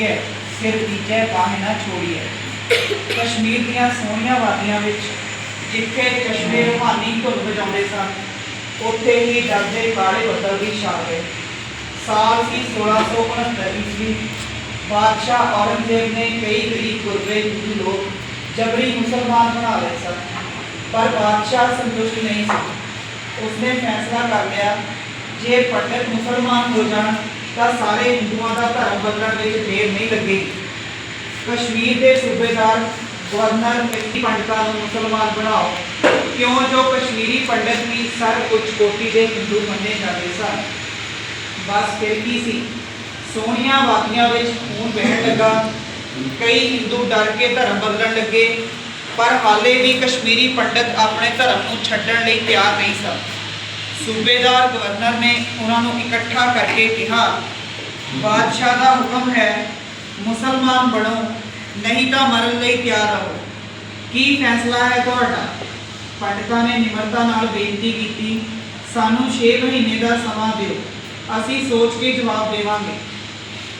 ਚੁੱਕਿਆ ਸਿਰ ਦੀਜੈ ਬਾਹ ਨਾ ਛੋੜੀਐ ਕਸ਼ਮੀਰ ਦੀਆਂ ਸੋਹਣੀਆਂ ਵਾਦੀਆਂ ਵਿੱਚ ਜਿੱਥੇ ਚਸ਼ਮੇ ਰੂਹਾਨੀ ਧੁਨ ਵਜਾਉਂਦੇ ਸਨ, ਉੱਥੇ ਹੀ ਡਰਦੇ ਕਾਲੇ ਬੱਦਲ ਵੀ ਛਾ ਗਏ। ਸਾਲ ਸੀ 1669 ਈਸਵੀ ਬਾਦਸ਼ਾਹ ਔਰੰਗਜ਼ੇਬ ਨੇ ਕਈ ਗਰੀਬ ਗੁਰਬੇ ਹਿੰਦੂ ਲੋਕ ਜਬਰੀ ਮੁਸਲਮਾਨ ਬਣਾ ਲਏ ਸਨ, ਪਰ ਬਾਦਸ਼ਾਹ ਸੰਤੁਸ਼ਟ ਨਹੀਂ ਸੀ। ਉਸਨੇ ਫੈਸਲਾ ਕਰ ਲਿਆ, ਜੇ ਪੰਡਤ ਮੁਸਲਮਾਨ ਹੋ ਜਾਣ ਤਾਂ ਸਾਰੇ ਹਿੰਦੂਆਂ ਦਾ ਧਰਮ ਬਦਲਣ ਵਿੱਚ ਦੇਰ ਨਹੀਂ ਲੱਗੇਗੀ ਕਸ਼ਮੀਰ ਦੇ ਸੂਬੇਦਾਰ ਗਵਰਨਰ ਮਿੱਟੀ ਪੰਡਤਾਂ ਨੂੰ ਮੁਸਲਮਾਨ ਬਣਾਓ। ਕਿਉਂ? ਜੋ ਕਸ਼ਮੀਰੀ ਪੰਡਤ ਵੀ ਸਰਵ ਉੱਚ ਕੋਟੀ ਦੇ ਹਿੰਦੂ ਮੰਨੇ ਜਾਂਦੇ ਸਨ। ਬਸ ਫਿਰ ਕੀ ਸੀ? ਸੋਹਣੀਆਂ ਵਾਦੀਆਂ ਵਿੱਚ ਖੂਨ ਵਹਿਣ ਲੱਗਾ। ਕਈ ਹਿੰਦੂ ਡਰ ਕੇ ਧਰਮ ਬਦਲਣ ਲੱਗੇ, ਪਰ ਹਾਲੇ ਵੀ ਕਸ਼ਮੀਰੀ ਪੰਡਤ ਆਪਣੇ ਧਰਮ ਨੂੰ ਛੱਡਣ ਲਈ ਤਿਆਰ ਨਹੀਂ ਸਨ। ਸੂਬੇਦਾਰ ਗਵਰਨਰ ਨੇ ਉਹਨਾਂ ਨੂੰ ਇਕੱਠਾ ਕਰਕੇ ਕਿਹਾ, ਬਾਦਸ਼ਾਹ ਦਾ ਹੁਕਮ ਹੈ, ਮੁਸਲਮਾਨ ਬਣੋ, ਨਹੀਂ ਤਾਂ ਮਰਨ ਲਈ ਤਿਆਰ ਰਹੋ। ਕੀ ਫੈਸਲਾ ਹੈ ਤੁਹਾਡਾ? ਪੰਡਤਾਂ ਨੇ ਨਿਮਰਤਾ ਨਾਲ ਬੇਨਤੀ ਕੀਤੀ, ਸਾਨੂੰ 6 ਮਹੀਨੇ ਦਾ ਸਮਾਂ ਦਿਓ, ਅਸੀਂ ਸੋਚ ਕੇ ਜਵਾਬ ਦੇਵਾਂਗੇ।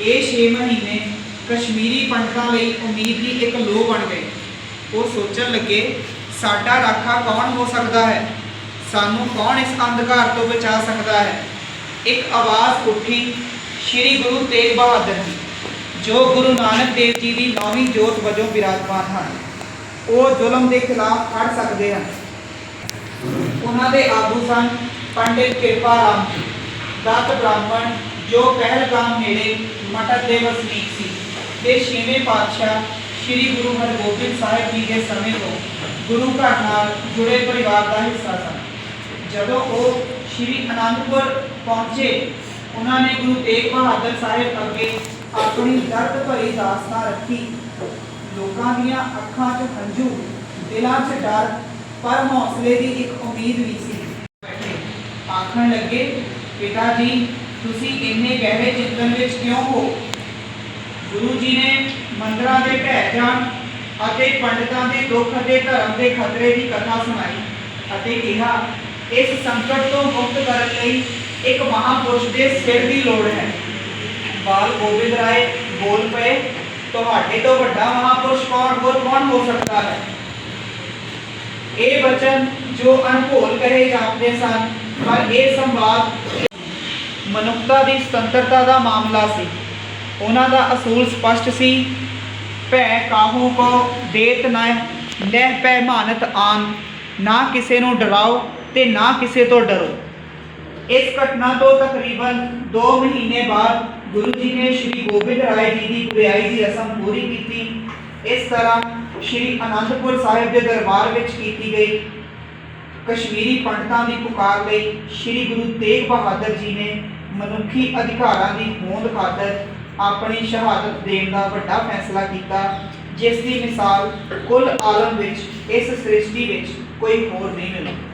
ਇਹ 6 ਮਹੀਨੇ ਕਸ਼ਮੀਰੀ ਪੰਡਤਾਂ ਲਈ ਉਮੀਦ ਦੀ ਇੱਕ ਲੋਹ ਬਣ ਗਏ। ਉਹ ਸੋਚਣ ਲੱਗੇ, ਸਾਡਾ ਰਾਖਾ ਕੌਣ ਹੋ ਸਕਦਾ ਹੈ? ਸਾਨੂੰ ਕੌਣ ਇਸ ਅੰਧਕਾਰ ਤੋਂ ਬਚਾ ਸਕਦਾ ਹੈ? ਇੱਕ ਆਵਾਜ਼ ਉੱਠੀ, ਸ੍ਰੀ ਗੁਰੂ ਤੇਗ ਬਹਾਦਰ ਜੀ, ਜੋ ਗੁਰੂ ਨਾਨਕ ਦੇਵ ਜੀ ਦੀ ਨੌਵੀਂ ਜੋਤ ਵਜੋਂ ਵਿਰਾਜਮਾਨ ਹਨ। ਉਹ ਜ਼ੁਲਮ ਦੇ ਖਿਲਾਫ ਖੜ ਸਕਦੇ ਹਨ। ਉਹਨਾਂ ਦੇ ਆਗੂ ਸਨ ਪੰਡਿਤ ਕਿਰਪਾ ਰਾਮ ਜੀ। ਦਤ ਬ੍ਰਾਹਮਣ ਜੋ ਪਹਿਲਗਾਮ ਨੇੜੇ ਮਟਕ ਦੇ ਵਸਨੀਕ ਸੀ। ਤੇ ਛੇਵੇਂ ਪਾਤਸ਼ਾਹ ਸ੍ਰੀ ਗੁਰੂ ਹਰਗੋਬਿੰਦ ਸਾਹਿਬ ਜੀ ਦੇ ਸਮੇਂ ਤੋਂ ਗੁਰੂ ਘਰ ਨਾਲ ਜੁੜੇ ਪਰਿਵਾਰ ਦਾ ਹਿੱਸਾ ਸਨ। ਜਦੋਂ ਉਹ ਸ੍ਰੀ ਅਨੰਦਪੁਰ ਪਹੁੰਚੇ, ਉਹਨਾਂ ਨੇ ਗੁਰੂ ਤੇਗ ਬਹਾਦਰ ਸਾਹਿਬ ਅੱਗੇ ਆਪਣੀ ਦਰਦ ਭਰੀ ਦਾਸਤਾਨ ਰੱਖੀ। ਲੋਕਾਂ ਦੀਆਂ ਅੱਖਾਂ 'ਚ ਹੰਝੂ, ਦਿਲਾਂ 'ਚ ਡਰ, ਪਰ ਹੌਸਲੇ ਦੀ ਇੱਕ ਉਮੀਦ ਵੀ ਸੀ। ਆਖਣ ਲੱਗੇ, ਪਿਤਾ ਜੀ, ਤੁਸੀਂ ਇੰਨੇ ਗਹਿਰੇ ਚਿੰਤਨ ਵਿੱਚ ਕਿਉਂ ਹੋ? ਗੁਰੂ ਜੀ ਨੇ ਮੰਦਰਾਂ ਦੇ ਢਹਿ ਜਾਣ ਅਤੇ ਪੰਡਤਾਂ ਦੇ ਦੁੱਖ ਅਤੇ ਧਰਮ ਦੇ ਖਤਰੇ ਦੀ ਕਥਾ ਸੁਣਾਈ ਅਤੇ ਕਿਹਾ ਇਸ ਸੰਕਟ ਤੋਂ ਮੁਕਤ ਕਰਨ ਲਈ ਇੱਕ ਮਹਾਪੁਰਸ਼ ਦੇ ਸਿਰ ਦੀ ਲੋੜ ਹੈ। ਬਾਲ ਗੋਬਿੰਦ ਰਾਏ ਬੋਲ ਪਏ, ਤੁਹਾਡੇ ਤੋਂ ਵੱਡਾ ਮਹਾਪੁਰਸ਼ ਕੌਣ ਹੋਰ ਕੌਣ ਹੋ ਸਕਦਾ ਹੈ? ਇਹ ਬਚਨ ਜੋ ਅਣਭੋਲ ਕਹੇ ਜਾਂਦੇ ਸਨ, ਪਰ ਇਹ ਸੰਵਾਦ ਮਨੁੱਖਤਾ ਦੀ ਸੁਤੰਤਰਤਾ ਦਾ ਮਾਮਲਾ ਸੀ। ਉਹਨਾਂ ਦਾ ਅਸੂਲ ਸਪਸ਼ਟ ਸੀ, ਭੈ ਕਾਹੂ ਕੋ ਦੇਤ ਨਾ, ਨਹਿ ਪੈ ਮਾਨਤ ਆਨ, ਨਾ ਕਿਸੇ ਨੂੰ ਡਰਾਓ ਤੇ ਨਾ ਕਿਸੇ ਤੋਂ ਡਰੋ। ਇਸ ਘਟਨਾ ਤੋਂ ਤਕਰੀਬਨ 2 ਮਹੀਨੇ ਬਾਅਦ ਗੁਰੂ ਜੀ ਨੇ ਸ੍ਰੀ ਗੋਬਿੰਦ ਰਾਏ ਜੀ ਦੀ ਗੁਰਿਆਈ ਦੀ ਰਸਮ ਪੂਰੀ ਕੀਤੀ। ਇਸ ਤਰ੍ਹਾਂ ਸ੍ਰੀ ਅਨੰਦਪੁਰ ਸਾਹਿਬ ਦੇ ਦਰਬਾਰ ਵਿੱਚ ਕੀਤੀ ਗਈ। ਕਸ਼ਮੀਰੀ ਪੰਡਤਾਂ ਦੀ ਪੁਕਾਰ ਲਈ ਸ੍ਰੀ ਗੁਰੂ ਤੇਗ ਬਹਾਦਰ ਜੀ ਨੇ ਮਨੁੱਖੀ ਅਧਿਕਾਰਾਂ ਦੀ ਹੋਂਦ ਖਾਤਰ ਆਪਣੀ ਸ਼ਹਾਦਤ ਦੇਣ ਦਾ ਵੱਡਾ ਫੈਸਲਾ ਕੀਤਾ, ਜਿਸ ਦੀ ਮਿਸਾਲ ਕੁੱਲ ਆਲਮ ਵਿੱਚ, ਇਸ ਸ੍ਰਿਸ਼ਟੀ ਵਿੱਚ ਕੋਈ ਹੋਰ ਨਹੀਂ ਮਿਲਦੀ